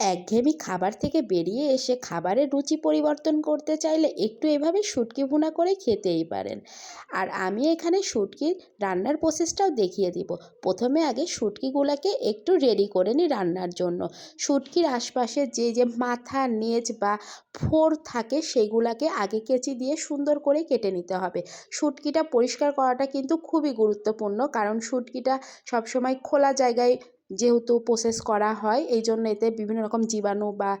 একঘেয়েমি খাবার থেকে বেরিয়ে এসে খাবারের রুচি পরিবর্তন করতে চাইলে একটু এভাবে শুটকি ভুনা করে খেতেই পারেন। আর আমি এখানে শুটকির রান্নার প্রসেসটাও দেখিয়ে দিব। প্রথমে আগে শুটকিগুলোকে একটু রেডি করে নিই রান্নার জন্য। শুটকির আশপাশে যে যে মাথা, নেজ বা ফোর থাকে সেগুলাকে আগে কেচি দিয়ে সুন্দর করে কেটে নিতে হবে। শুটকিটা পরিষ্কার করাটা কিন্তু খুবই গুরুত্বপূর্ণ, কারণ শুটকিটা সবসময় খোলা জায়গায় যেহেতু প্রসেস করা হয়, এই জন্য এতে বিভিন্ন রকম জীবাণু বা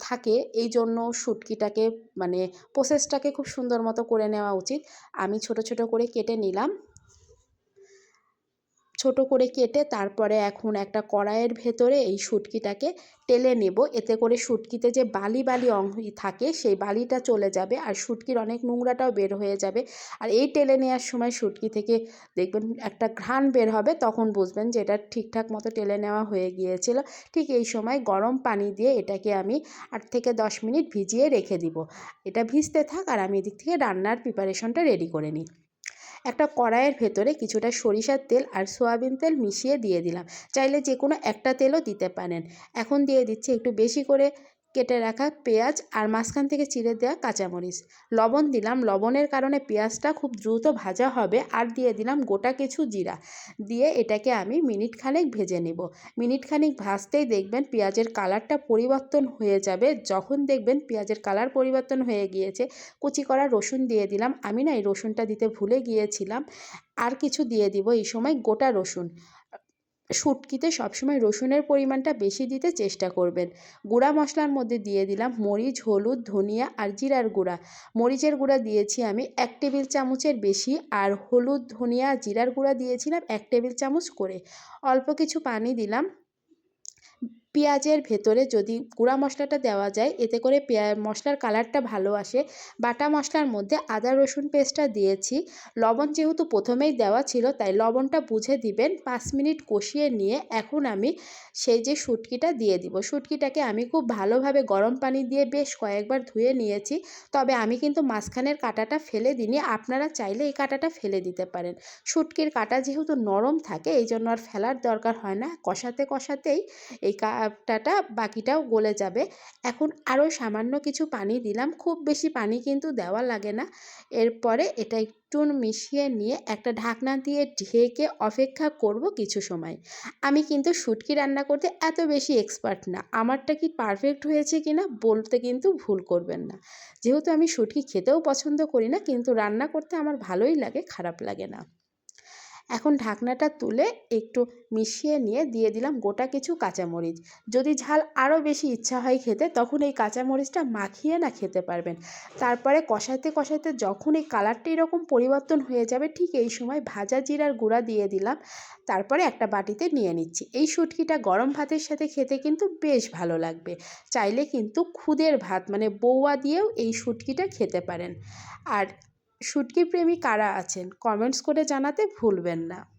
থাকে। এই জন্য শুটকিটাকে মানে প্রসেসটাকে খুব সুন্দর মতো করে নেওয়া উচিত। আমি ছোট ছোট করে কেটে নিলাম। ছোট করে কেটে তারপরে এখন একটা কড়াইয়ের ভেতরে এই শুটকিটাকে টেলে নেব। এতে করে শুটকিতে যে বালি বালি অংশ থাকে সেই বালিটা চলে যাবে আর শুটকির অনেক নোংরাটাও বের হয়ে যাবে। আর এই টেলে নেওয়ার সময় শুটকি থেকে দেখবেন একটা ঘ্রাণ বের হবে, তখন বুঝবেন যে এটা ঠিকঠাক মতো টেলে নেওয়া হয়ে গিয়েছিল। ঠিক এই সময় গরম পানি দিয়ে এটাকে আমি আট থেকে দশ মিনিট ভিজিয়ে রেখে দিব। এটা ভিজতে থাক আর আমি এদিক থেকে রান্নার প্রিপারেশনটা রেডি করে নিই। একটা কড়াইয়ের ভেতরে কিছুটা সরিষার তেল আর সোয়াবিন তেল মিশিয়ে দিয়ে দিলাম। চাইলে যে কোনো একটা তেলও দিতে পারেন। এখন দিয়ে দিচ্ছি একটু বেশি করে কেটে রাখা পেঁয়াজ আর মাঝখান থেকে চিড়ে দেওয়া কাঁচামরিচ। লবণ দিলাম। লবণের কারণে পেঁয়াজটা খুব দ্রুত ভাজা হবে আর দিয়ে দিলাম গোটা কিছু জিরা। দিয়ে এটাকে আমি মিনিট খানেক ভেজে নেব। মিনিট খানেক ভাজতেই দেখবেন পেঁয়াজের কালারটা পরিবর্তন হয়ে যাবে। যখন দেখবেন পেঁয়াজের কালার পরিবর্তন হয়ে গিয়েছে, কুচি করা রসুন দিয়ে দিলাম। আমি না এই রসুনটা দিতে ভুলে গিয়েছিলাম। আর কিছু দিয়ে দিব এই সময় গোটা রসুন। শুটকিতে সবসময় রসুনের পরিমাণটা বেশি দিতে চেষ্টা করবেন। গুঁড়া মশলার মধ্যে দিয়ে দিলাম মরিচ, হলুদ, ধনিয়া আর জিরার গুঁড়া। মরিচের গুঁড়া দিয়েছি আমি এক টেবিল চামচের বেশি আর হলুদ, ধনিয়া, জিরার গুঁড়া দিয়েছিলাম এক টেবিল চামচ করে। অল্প কিছু পানি দিলাম পেঁয়াজের ভেতরে যদি গুঁড়া মশলাটা দেওয়া যায়, এতে করে পেঁয়া, মশলার কালারটা ভালো আসে। বাটা মশলার মধ্যে আদা, রসুন পেস্টটা দিয়েছি। লবণ যেহেতু প্রথমেই দেওয়া ছিল, তাই লবণটা বুঝে দিবেন। পাঁচ মিনিট কষিয়ে নিয়ে এখন আমি সেই যে শুটকিটা দিয়ে দিব। শুটকিটাকে আমি খুব ভালোভাবে গরম পানি দিয়ে বেশ কয়েকবার ধুয়ে নিয়েছি। তবে আমি কিন্তু মাঝখানের কাঁটাটা ফেলে দিইনি। আপনারা চাইলে এই কাঁটাটা ফেলে দিতে পারেন। শুটকির কাঁটা যেহেতু নরম থাকে এই জন্য আর ফেলার দরকার হয় না। কষাতে কষাতেই এই কাপটাটা বাকিটাও গলে যাবে। এখন আরও সামান্য কিছু পানি দিলাম। খুব বেশি পানি কিন্তু দেওয়া লাগে না। এরপরে এটা একটু মিশিয়ে নিয়ে একটা ঢাকনা দিয়ে ঢেকে অপেক্ষা করব কিছু সময়। আমি কিন্তু শুটকি রান্না করতে এত বেশি এক্সপার্ট না। আমারটা কি পারফেক্ট হয়েছে কি না বলতে কিন্তু ভুল করবেন না। যেহেতু আমি শুটকি খেতেও পছন্দ করি না, কিন্তু রান্না করতে আমার ভালোই লাগে, খারাপ লাগে না। এখন ঢাকনাটা তুলে একটু মিশিয়ে নিয়ে দিয়ে দিলাম গোটা কিছু কাঁচামরিচ। যদি ঝাল আরও বেশি ইচ্ছা হয় খেতে, তখন এই কাঁচামরিচটা মাখিয়ে না খেতে পারবেন। তারপরে কষাইতে কষাইতে যখন এই কালারটা এরকম পরিবর্তন হয়ে যাবে, ঠিক এই সময় ভাজা জিরার গুঁড়া দিয়ে দিলাম। তারপরে একটা বাটিতে নিয়ে নিচ্ছি। এই শুটকিটা গরম ভাতের সাথে খেতে কিন্তু বেশ ভালো লাগবে। চাইলে কিন্তু খুদের ভাত মানে বৌয়া দিয়েও এই শুটকিটা খেতে পারেন। আর শুটকি প্রেমী কারা আছেন? কমেন্টস করে জানাতে ভুলবেন না।